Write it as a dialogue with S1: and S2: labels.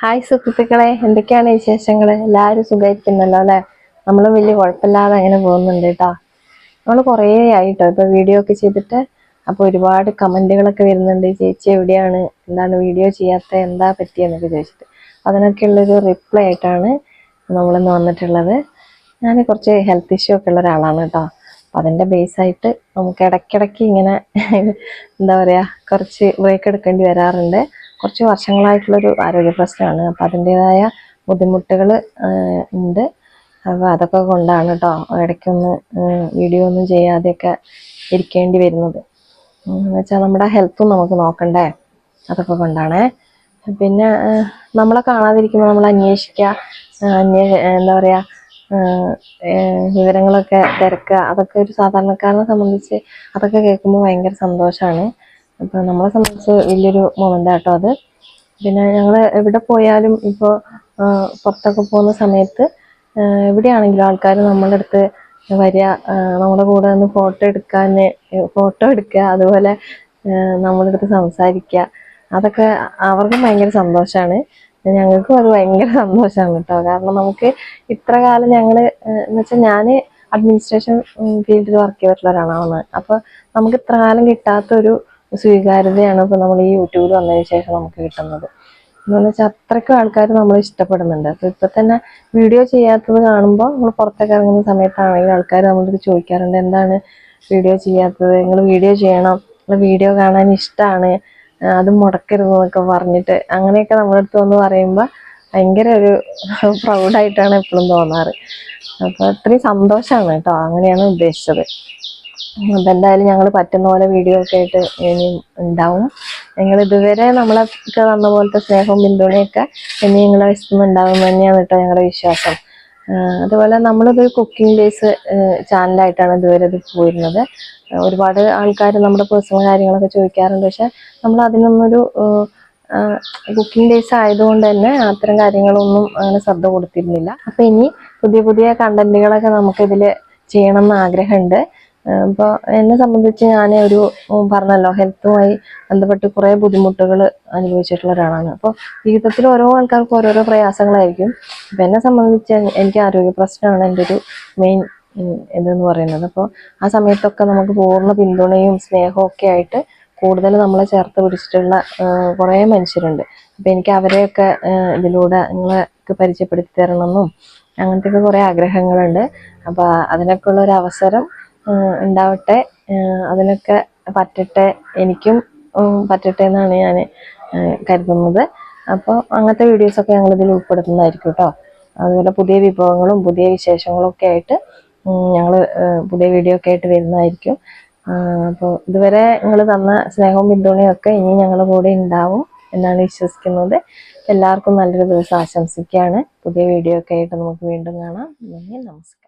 S1: Hi സുഹൃത്തുക്കളെ എന്തൊക്കെയാണ് വിശേഷങ്ങൾ എല്ലാവരും സുഖമായിരിക്കുന്നല്ലോ അല്ലേ? നമ്മളും വലിയ കുഴപ്പമില്ലാതെ അങ്ങനെ പോകുന്നുണ്ട് കേട്ടോ. നമ്മൾ കുറേ ആയിട്ടോ ഇപ്പോൾ വീഡിയോ ഒക്കെ ചെയ്തിട്ട് അപ്പോൾ ഒരുപാട് കമന്റുകളൊക്കെ വരുന്നുണ്ട്. ചേച്ചി എവിടെയാണ്? എന്താണ് വീഡിയോ ചെയ്യാത്ത? എന്താ പറ്റിയെന്നൊക്കെ ചോദിച്ചിട്ട്. അതിനൊക്കെയുള്ളൊരു റിപ്ലൈ ആയിട്ടാണ് നമ്മളിന്ന് വന്നിട്ടുള്ളത്. ഞാൻ കുറച്ച് ഹെൽത്ത് ഇഷ്യൂ ഒക്കെ ഉള്ള ഒരാളാണ് കേട്ടോ. അപ്പം അതിന്റെ ബേസായിട്ട് നമുക്ക് ഇടയ്ക്കിടയ്ക്ക് ഇങ്ങനെ എന്താ പറയുക കുറച്ച് ബ്രേക്ക് എടുക്കേണ്ടി വരാറുണ്ട്. കുറച്ച് വർഷങ്ങളായിട്ടുള്ളൊരു ആരോഗ്യ പ്രശ്നമാണ്. അപ്പം അതിന്റെതായ ബുദ്ധിമുട്ടുകൾ ഉണ്ട്. അപ്പോൾ അതൊക്കെ കൊണ്ടാണ് കേട്ടോ ഇടയ്ക്കൊന്ന് വീഡിയോ ഒന്നും ചെയ്യാതെയൊക്കെ ഇരിക്കേണ്ടി വരുന്നത്. എന്ന് വെച്ചാൽ നമ്മുടെ ഹെൽത്തും നമുക്ക് നോക്കണ്ടേ? അതൊക്കെ കൊണ്ടാണേ. പിന്നെ നമ്മളെ കാണാതിരിക്കുമ്പോൾ നമ്മൾ അന്വേഷിക്കുക അന്വേ എന്താ പറയുക വിവരങ്ങളൊക്കെ തിരക്കുക. അതൊക്കെ ഒരു സാധാരണക്കാരനെ സംബന്ധിച്ച് അതൊക്കെ കേൾക്കുമ്പോൾ ഭയങ്കര സന്തോഷമാണ് അപ്പോൾ നമ്മളെ സംബന്ധിച്ച് വലിയൊരു മൊമെന്റ് ആട്ടോ അത്. പിന്നെ ഞങ്ങൾ എവിടെ പോയാലും ഇപ്പോൾ പുറത്തൊക്കെ പോകുന്ന സമയത്ത് എവിടെയാണെങ്കിലും ആൾക്കാർ നമ്മളുടെ അടുത്ത് വരിക നമ്മുടെ കൂടെ ഒന്ന് ഫോട്ടോ എടുക്കാൻ ഫോട്ടോ എടുക്കുക അതുപോലെ നമ്മളുടെ അടുത്ത് സംസാരിക്കുക അതൊക്കെ അവർക്കും ഭയങ്കര സന്തോഷമാണ് ഞങ്ങൾക്കും അത് ഭയങ്കര സന്തോഷമാണ് കേട്ടോ. കാരണം നമുക്ക് ഇത്ര കാലം ഞങ്ങൾ എന്ന് വെച്ചാൽ ഞാൻ അഡ്മിനിസ്ട്രേഷൻ ഫീൽഡിൽ വർക്ക് ചെയ്തിട്ടുള്ള ഒരാളാണ്. അപ്പോൾ നമുക്ക് ഇത്ര കാലം കിട്ടാത്തൊരു സ്വീകാര്യതയാണ് ഇപ്പോൾ നമ്മൾ ഈ യൂട്യൂബിൽ വന്നതിന് ശേഷം നമുക്ക് കിട്ടുന്നത്. എന്ന് വെച്ചാൽ അത്രയ്ക്കും ആൾക്കാർ നമ്മൾ ഇഷ്ടപ്പെടുന്നുണ്ട്. അപ്പോൾ ഇപ്പം തന്നെ വീഡിയോ ചെയ്യാത്തത് കാണുമ്പോൾ നമ്മൾ പുറത്തൊക്കെ ഇറങ്ങുന്ന സമയത്താണെങ്കിൽ ആൾക്കാർ നമ്മളോട് ചോദിക്കാറുണ്ട് എന്താണ് വീഡിയോ ചെയ്യാത്തത്? നിങ്ങൾ വീഡിയോ ചെയ്യണം. നിങ്ങൾ വീഡിയോ കാണാൻ ഇഷ്ടമാണ് അത് മുടക്കരുത് എന്നൊക്കെ പറഞ്ഞിട്ട് അങ്ങനെയൊക്കെ നമ്മുടെ അടുത്ത് വന്ന് പറയുമ്പോൾ ഭയങ്കര ഒരു പ്രൗഡായിട്ടാണ് എപ്പോഴും തോന്നാറ്. അപ്പോൾ അത്രയും സന്തോഷമാണ് കേട്ടോ. അങ്ങനെയാണ് ഉദ്ദേശിച്ചത്. അപ്പം എന്തായാലും ഞങ്ങൾ പറ്റുന്ന പോലെ വീഡിയോ ഒക്കെ ആയിട്ട് ഇനിയും ഉണ്ടാവും. ഞങ്ങൾ ഇതുവരെ നമ്മളൊക്കെ തന്ന പോലത്തെ സ്നേഹവും പിന്തുണയൊക്കെ ഇനി നിങ്ങളെ വശത്തുനിന്ന് ഉണ്ടാവും തന്നെയാണ് കേട്ടോ ഞങ്ങളുടെ വിശ്വാസം. അതുപോലെ നമ്മളിത് കുക്കിംഗ് ബേസ് ചാനലായിട്ടാണ് ഇതുവരെ ഇത് പോയിരുന്നത്. ഒരുപാട് ആൾക്കാർ നമ്മുടെ പേഴ്സണൽ കാര്യങ്ങളൊക്കെ ചോദിക്കാറുണ്ട്. പക്ഷെ നമ്മൾ അതിനൊന്നൊരു കുക്കിംഗ് ഡേയ്സ് ആയതുകൊണ്ട് തന്നെ അത്തരം കാര്യങ്ങളൊന്നും അങ്ങനെ ശ്രദ്ധ കൊടുത്തിരുന്നില്ല. അപ്പൊ ഇനി പുതിയ പുതിയ കണ്ടന്റുകളൊക്കെ നമുക്ക് ഇതിൽ ചെയ്യണം എന്ന് ആഗ്രഹമുണ്ട്. അപ്പോൾ എന്നെ സംബന്ധിച്ച് ഞാൻ ഒരു പറഞ്ഞല്ലോ ഹെൽത്തുമായി ബന്ധപ്പെട്ട് കുറേ ബുദ്ധിമുട്ടുകൾ അനുഭവിച്ചിട്ടുള്ള ഒരാളാണ്. അപ്പോൾ ജീവിതത്തിൽ ഓരോ ആൾക്കാർക്കും ഓരോരോ പ്രയാസങ്ങളായിരിക്കും. അപ്പം എന്നെ സംബന്ധിച്ച് എനിക്ക് ആരോഗ്യ പ്രശ്നമാണ് എന്റെ ഒരു മെയിൻ ഇതെന്ന് പറയുന്നത്. അപ്പോൾ ആ സമയത്തൊക്കെ നമുക്ക് പൂർണ പിന്തുണയും സ്നേഹവും ഒക്കെ ആയിട്ട് കൂടുതൽ നമ്മളെ ചേർത്ത് പിടിച്ചിട്ടുള്ള കുറേ മനുഷ്യരുണ്ട്. അപ്പം എനിക്ക് അവരെയൊക്കെ ഇതിലൂടെ നിങ്ങൾക്ക് പരിചയപ്പെടുത്തി തരണമെന്നും അങ്ങനത്തെയൊക്കെ കുറേ ആഗ്രഹങ്ങളുണ്ട്. അപ്പോൾ അതിനൊക്കെ ഉള്ള ഒരു അവസരം ഉണ്ടാവട്ടെ. അതിനൊക്കെ പറ്റട്ടെ. എനിക്കും പറ്റട്ടെ എന്നാണ് ഞാൻ കരുതുന്നത്. അപ്പോൾ അങ്ങനത്തെ വീഡിയോസൊക്കെ ഞങ്ങൾ ഇതിൽ ഉൾപ്പെടുത്തുന്നതായിരിക്കും കേട്ടോ അതുപോലെ പുതിയ വിഭവങ്ങളും പുതിയ വിശേഷങ്ങളും ഒക്കെ ആയിട്ട് ഞങ്ങൾ പുതിയ വീഡിയോ ഒക്കെ ആയിട്ട് വരുന്നതായിരിക്കും. അപ്പോൾ ഇതുവരെ നിങ്ങൾ തന്ന സ്നേഹവും പിന്തുണയും ഒക്കെ ഇനി ഞങ്ങളുടെ കൂടെ ഉണ്ടാവും എന്നാണ് വിശ്വസിക്കുന്നത്. എല്ലാവർക്കും നല്ലൊരു ദിവസം ആശംസിക്കുകയാണ്. പുതിയ വീഡിയോ ഒക്കെ ആയിട്ട് നമുക്ക് വീണ്ടും കാണാം. നന്ദി നമസ്കാരം.